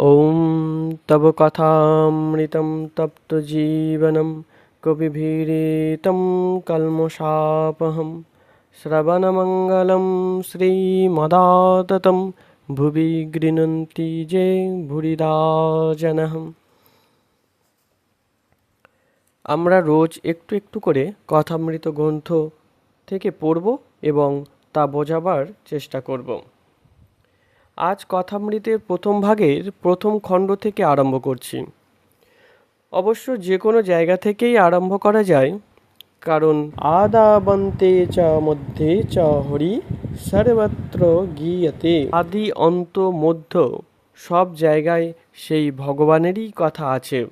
ॐ तव कथामृतं तप्तजीवनं कविभिरीतं कल्मषापहं श्रवणमङ्गलं श्रीमदाततं ভুবি গৃণন্তি যে ভুরিরাজনহম আমরা রোজ একটু একটু করে কথামৃত গ্রন্থ থেকে পড়ব এবং তা বোঝাবার চেষ্টা করব আজ কথামৃতের প্রথম ভাগের প্রথম খণ্ড থেকে আরম্ভ করছি। অবশ্য যে কোনো জায়গা থেকেই আরম্ভ করা যায় কারণ আদাবন্তে চ মধ্যে চ হরি সর্বত্র গীয়তে। আদি অন্ত মধ্য সব জায়গায় সেই ভগবানেরই কথা আছে।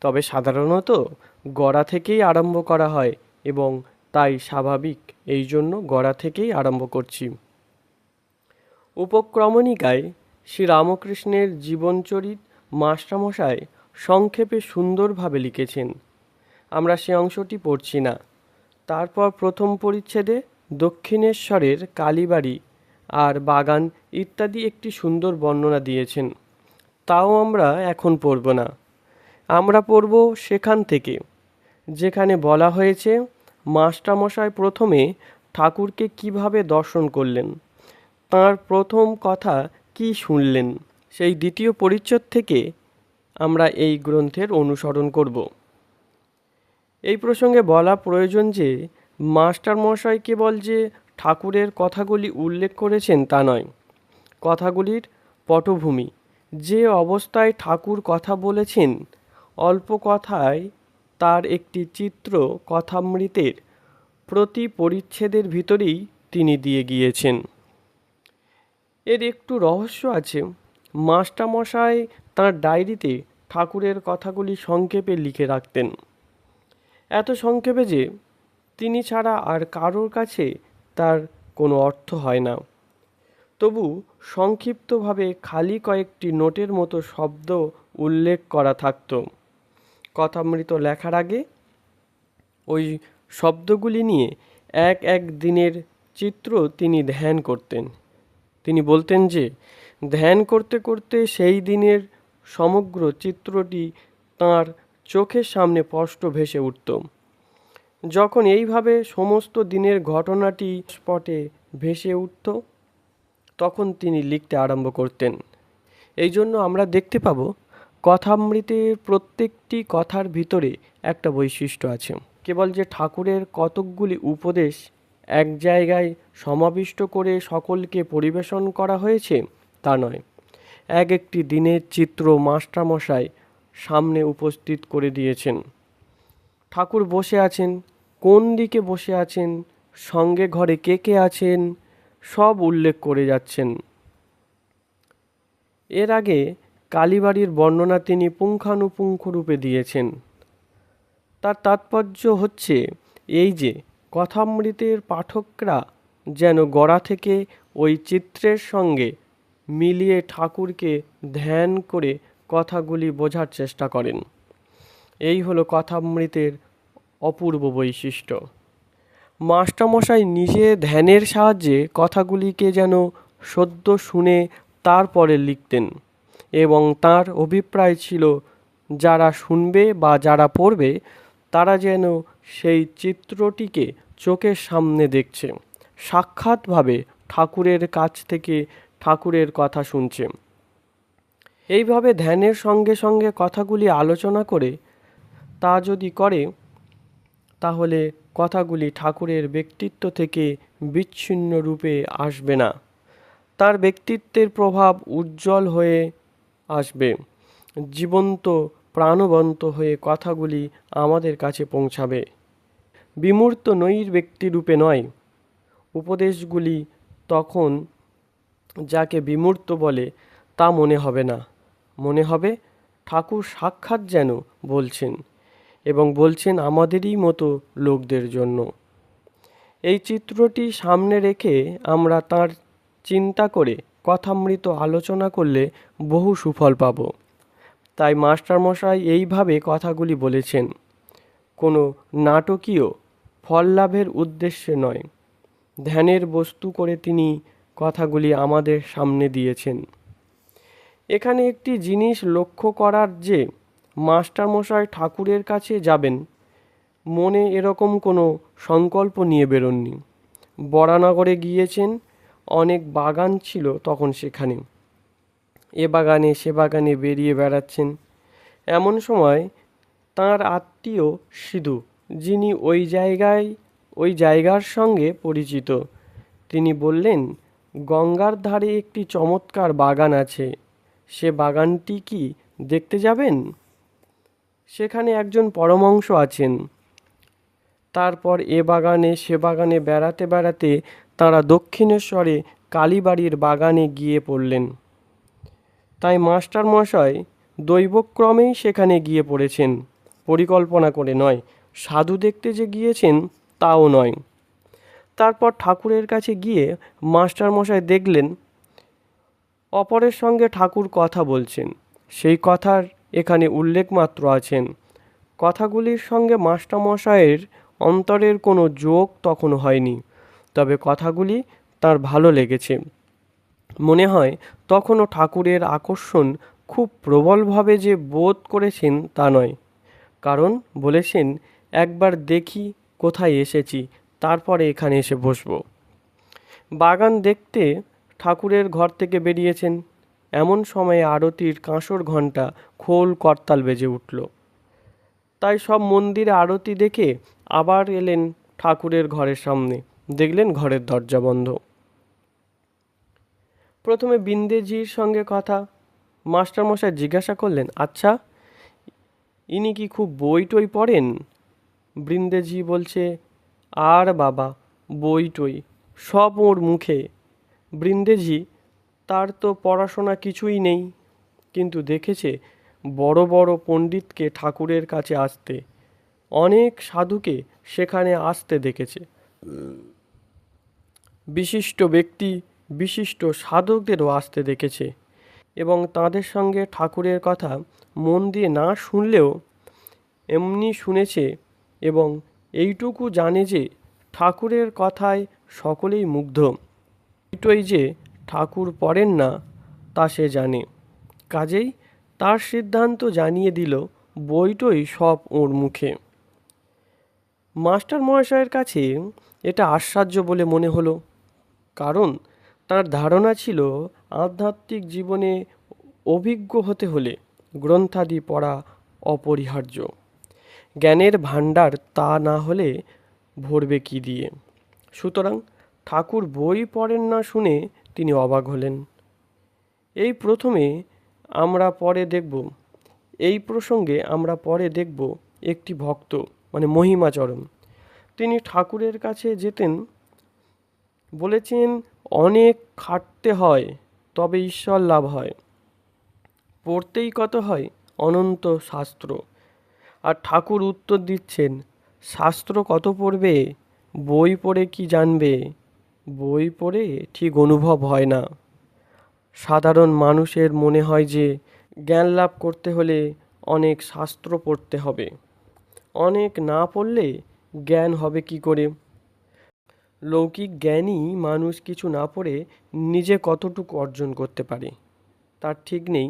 তবে সাধারণত গড়া থেকেই আরম্ভ করা হয় এবং তাই স্বাভাবিক এই জন্য গড়া থেকেই আরম্ভ করছি। উপক্রমণিকায় শ্রীরামকৃষ্ণের জীবনচরিত মাস্টারমশাই সংক্ষেপে সুন্দরভাবে লিখেছেন। আমরা সে অংশটি পড়ছি না। তারপর প্রথম পরিচ্ছেদে দক্ষিণেশ্বরের কালীবাড়ি আর বাগান ইত্যাদি একটি সুন্দর বর্ণনা দিয়েছেন। তাও আমরা এখন পড়ব না। আমরা পড়ব সেখান থেকে, যেখানে বলা হয়েছে, মাস্টারমশাই প্রথমে ঠাকুরকে কীভাবে দর্শন করলেন। তার প্রথম কথা কি শুনলেন? সেই দ্বিতীয় পরিচ্ছদ থেকে আমরা এই গ্রন্থের অনুসরণ করব। এই প্রসঙ্গে বলা প্রয়োজন যে, মাস্টারমশাই কেবল যে ঠাকুরের কথাগুলি উল্লেখ করেছেন তা নয়, কথাগুলির পটভূমি। যে অবস্থায় ঠাকুর কথা বলেছেন, অল্প কথায় তার একটি চিত্র কথামৃতের প্রতি পরিচ্ছেদের ভিতরেই তিনি দিয়ে গিয়েছেন। এর একটু রহস্য আছে। মাস্টারমশাই তাঁর ডায়েরিতে ঠাকুরের কথাগুলি সংক্ষেপে লিখে রাখতেন। এত সংক্ষেপে যে তিনি ছাড়া আর কারোর কাছে তার কোনো অর্থ হয় না। তবু সংক্ষিপ্তভাবে খালি কয়েকটি নোটের মতো শব্দ উল্লেখ করা থাকত। কথামৃত লেখার আগে ওই শব্দগুলি নিয়ে এক এক দিনের চিত্র তিনি ধ্যান করতেন। তিনি বলতেন যে, ধ্যান করতে করতে সেই দিনের সমগ্র চিত্রটি তাঁর চোখের সামনে স্পষ্ট ভেসে উঠত। যখন এইভাবে সমস্ত দিনের ঘটনাটি স্পটে ভেসে উঠত, তখন তিনি লিখতে আরম্ভ করতেন। এই জন্য আমরা দেখতে পাব কথামৃতের প্রত্যেকটি কথার ভিতরে একটা বৈশিষ্ট্য আছে। কেবল যে ঠাকুরের কতকগুলি উপদেশ এক জায়গায় সমাবিষ্ট করে সকলকে পরিবেশন করা হয়েছে, তা নয়। এক একটি দিনের চিত্র মাস্টারমশাই সামনে উপস্থিত করে দিয়েছেন। ঠাকুর বসে আছেন, কোন দিকে বসে আছেন, সঙ্গে ঘরে কে কে আছেন, সব উল্লেখ করে যাচ্ছেন। এর আগে কালীবাড়ির বর্ণনা তিনি পুঙ্খানুপুঙ্খ রূপে দিয়েছেন। তার তাৎপর্য হচ্ছে এই যে কথামৃতের পাঠকরা যেন গড়া থেকে ওই চিত্রের সঙ্গে মিলিয়ে ঠাকুরকে ধ্যান করে কথাগুলি বোঝার চেষ্টা করেন। এই হলো কথামৃতের অপূর্ব বৈশিষ্ট্য। মাস্টারমশাই নিজে ধ্যানের সাহায্যে কথাগুলিকে যেন সদ্য শুনে তারপরে লিখতেন এবং তার অভিপ্রায় ছিল, যারা শুনবে বা যারা পড়বে, তারা যেন সেই চিত্রটিকে চোখের সামনে দেখছে। সাক্ষাৎভাবে ঠাকুরের কাছ থেকে ঠাকুরের কথা শুনছে। এইভাবে ধ্যানের সঙ্গে সঙ্গে কথাগুলি আলোচনা করে তা যদি করে, তাহলে কথাগুলি ঠাকুরের ব্যক্তিত্ব থেকে বিচ্ছিন্ন রূপে আসবে না। তার ব্যক্তিত্বের প্রভাব উজ্জ্বল হয়ে আসবে। জীবন্ত, প্রাণবন্ত হয়ে কথাগুলি আমাদের কাছে পৌঁছাবে। বিমূর্ত নৈর ব্যক্তিরূপে নয়। উপদেশগুলি তখন যাকে বিমূর্ত বলে তা মনে হবে না। মনে হবে, ঠাকুর সাক্ষাৎ যেন বলছেন এবং বলছেন আমাদেরই মতো লোকদের জন্য। এই চিত্রটি সামনে রেখে আমরা তার চিন্তা করে কথামৃত আলোচনা করলে বহু সুফল পাব। তাই মাস্টারমশাই এইভাবে কথাগুলি বলেছেন। কোনো নাটকীয় ফল লাভের উদ্দেশ্যে নয়। ধ্যানের বস্তু করে তিনি কথাগুলি আমাদের সামনে দিয়েছেন। এখানে একটি জিনিস লক্ষ্য করার যে, মাস্টারমশাই ঠাকুরের কাছে যাবেন, মনে এরকম কোনো সংকল্প নিয়ে বেরোননি। বরানগরে গিয়েছেন, অনেক বাগান ছিল তখন সেখানে। এ বাগানে সে বাগানে বেরিয়ে বেড়াচ্ছেন। এমন সময় তার আত্মীয় সিধু যিনি ওই জায়গায়, ওই জায়গার সঙ্গে পরিচিত। তিনি বললেন, গঙ্গার ধারে একটি চমৎকার বাগান আছে। সে বাগানটি কি দেখতে যাবেন? সেখানে একজন পরমংশ আছেন। তারপর এ বাগানে, সে বাগানে বেড়াতে বেড়াতে তাঁরা দক্ষিণেশ্বরে কালীবাড়ির বাগানে গিয়ে পড়লেন। তাই মাস্টার মশাই দৈবক্রমেই সেখানে গিয়ে পড়েছেন। পরিকল্পনা করে নয় সাধু দেখতে যে গিয়েছেন, তাও নয়। তারপর ঠাকুরের কাছে গিয়ে মাস্টার মশাই দেখলেন, অপরের সঙ্গে ঠাকুর কথা বলছেন। সেই কথার এখানে উল্লেখ মাত্র আছেন। কথাগুলির সঙ্গে মাস্টারমশাইয়ের অন্তরের কোনো যোগ তখন হয়নি, তবে কথাগুলি তার ভালো লেগেছে। মনে হয় তখনও ঠাকুরের আকর্ষণ খুব প্রবলভাবে যে বোধ করেছেন তা নয়, কারণ বলেছেন একবার দেখি কোথায় এসেছি, তারপরে এখানে এসে বসবো। বাগান দেখতে ঠাকুরের ঘর থেকে বেরিয়েছেন। এমন সময়ে আরতির কাঁসর ঘণ্টা খোল করতাল বেজে উঠল। তাই সব মন্দিরে আরতি দেখে আবার এলেন ঠাকুরের ঘরের সামনে। দেখলেন ঘরের দরজা বন্ধ। প্রথমে বিন্দেজির সঙ্গে কথা। মাস্টারমশাই জিজ্ঞাসা করলেন আচ্ছা ইনি কি খুব বই টই পড়েন? বৃন্দেজি বলছে, আর বাবা, বই টই, সব ওর মুখে। বৃন্দেজি, তার তো পড়াশোনা কিছুই নেই। কিন্তু দেখেছে, বড় বড় পণ্ডিতকে ঠাকুরের কাছে আসতে। অনেক সাধুকে সেখানে আসতে দেখেছে। বিশিষ্ট ব্যক্তি, বিশিষ্ট সাধকদেরও আসতে দেখেছে। এবং তাদের সঙ্গে ঠাকুরের কথা মন দিয়ে না শুনলেও এমনি শুনেছে এবং এইটুকু জানে যে ঠাকুরের কথায় সকলেই মুগ্ধ। এটাই যে ঠাকুর পড়েন না, তা সে জানে। কাজেই তার সিদ্ধান্ত জানিয়ে দিল বইটই সব ওর মুখে। মাস্টার মহাশয়ের কাছে এটা আশ্চর্য বলে মনে হলো, কারণ তার ধারণা ছিল আধ্যাত্মিক জীবনে অভিজ্ঞ হতে হলে গ্রন্থাদি পড়া অপরিহার্য। জ্ঞানের ভাণ্ডার তা না হলে ভরবে কি দিয়ে? সুতরাং ঠাকুর বই পড়েন না শুনে তিনি অবাক হলেন। এই প্রথমে আমরা পরে দেখব। এই প্রসঙ্গে আমরা পরে দেখব একটি ভক্ত মানে মহিমাচরণ। তিনি ঠাকুরের কাছে যেতেন, বলেছেন, অনেক খাটতে হয়, তবে ঈশ্বর লাভ হয়। পড়তেই কত হয়, অনন্ত শাস্ত্র। আর ঠাকুর উত্তর দিচ্ছেন, শাস্ত্র কত পড়বে? বই পড়ে কি জানবে? বই পড়ে ঠিক অনুভব হয় না। সাধারণ মানুষের মনে হয় যে, জ্ঞান লাভ করতে হলে অনেক শাস্ত্র পড়তে হবে। অনেক না পড়লে জ্ঞান হবে কি করে? লৌকিক জ্ঞানই মানুষ কিছু না পড়ে নিজে কতটুকু অর্জন করতে পারে, তার ঠিক নেই।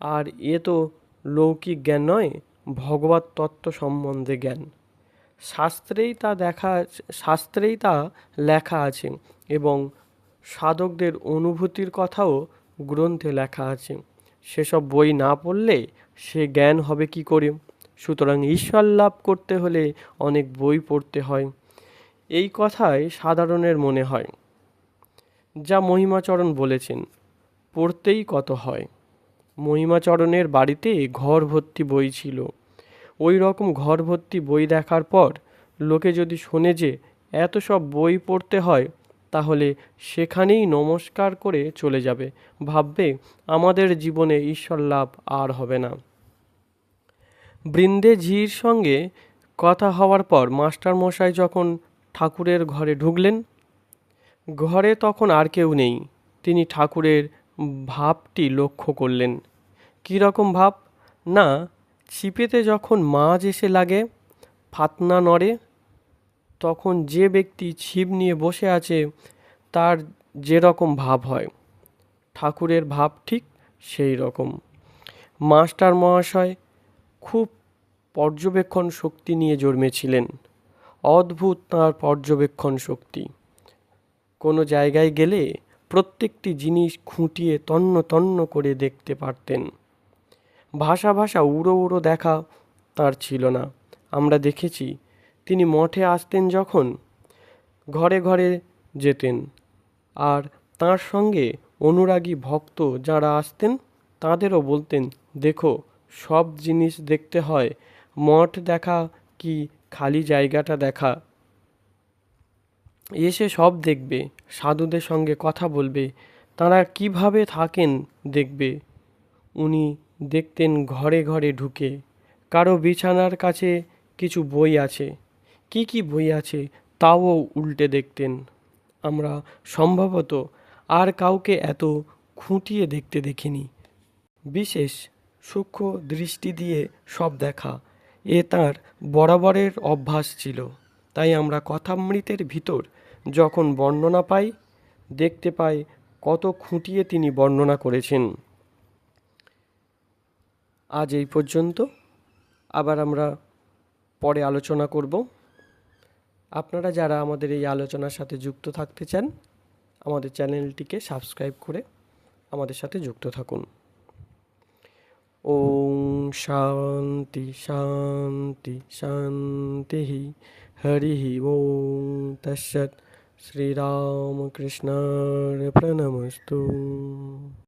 আর এ তো লৌকিক জ্ঞান নয় ভগবত তত্ত্ব সম্বন্ধে জ্ঞান। শাস্ত্রেই তা দেখা শাস্ত্রেই তা লেখা আছে এবং সাধকদের অনুভূতির কথাও গ্রন্থে লেখা আছে। সেসব বই না পড়লে সে জ্ঞান হবে কি করে? সুতরাং ঈশ্বর লাভ করতে হলে অনেক বই পড়তে হয়। এই কথাই সাধারণের মনে হয়। যা মহিমাচরণ বলেছেন, পড়তেই কত হয়। মহিমাচরণের বাড়িতে ঘর ভর্তি বই ছিল। ওই রকম ঘর ভর্তি বই দেখার পর লোকে যদি শোনে যে এত সব বই পড়তে হয়, তাহলে সেখানেই নমস্কার করে চলে যাবে। ভাববে, আমাদের জীবনে ঈশ্বর লাভ আর হবে না। বৃন্দে ঝির সঙ্গে কথা হওয়ার পর মাস্টার মশাই যখন ঠাকুরের ঘরে ঢুকলেন, ঘরে তখন আর কেউ নেই। তিনি ঠাকুরের ভাবটি লক্ষ্য করলেন। কী রকম ভাব? না, ছিপেতে যখন মাছ এসে লাগে, ফাতনা নড়ে, তখন যে ব্যক্তি ছিপ নিয়ে বসে আছে, তার যেরকম ভাব হয়। ঠাকুরের ভাব ঠিক সেই রকম। মাস্টার মহাশয় খুব পর্যবেক্ষণ শক্তি নিয়ে জন্মেছিলেন। অদ্ভুত তাঁর পর্যবেক্ষণ শক্তি। কোনো জায়গায় গেলে প্রত্যেকটি জিনিস খুঁটিয়ে তন্ন তন্ন করে দেখতে পারতেন। ভাষা ভাষা উড়ো উড়ো দেখা তার ছিল না। আমরা দেখেছি, তিনি মঠে আসতেন যখন ঘরে ঘরে যেতেন আর তার সঙ্গে অনুরাগী ভক্ত যারা আসতেন, তাদেরও বলতেন, দেখো, সব জিনিস দেখতে হয়, মঠ দেখা কি খালি জায়গাটা দেখা? এসে সব দেখবে, সাধুদের সঙ্গে কথা বলবে, তারা কীভাবে থাকেন দেখবে। উনি দেখতেন ঘরে ঘরে ঢুকে, কারও বিছানার কাছে কিছু বই আছে। কি কি বই আছে তাও উল্টে দেখতেন। আমরা সম্ভবত আর কাউকে এত খুঁটিয়ে দেখতে দেখিনি। বিশেষ সূক্ষ্ম দৃষ্টি দিয়ে সব দেখা, এ তাঁর বরাবরের অভ্যাস ছিল। তাই আমরা কথামৃতের ভিতর যখন বর্ণনা পাই, দেখতে পাই কত খুঁটিয়ে তিনি বর্ণনা করেছেন। আজ এই পর্যন্ত। আবার আমরা পরে আলোচনা করব। আপনারা যারা আমাদের এই আলোচনার সাথে যুক্ত থাকতে চান, আমাদের চ্যানেলটিকে সাবস্ক্রাইব করে আমাদের সাথে যুক্ত থাকুন। ওম শান্তি শান্তি শান্তি হরি ওম তৎসৎ শ্রীরামকৃষ্ণার প্রণমস্তু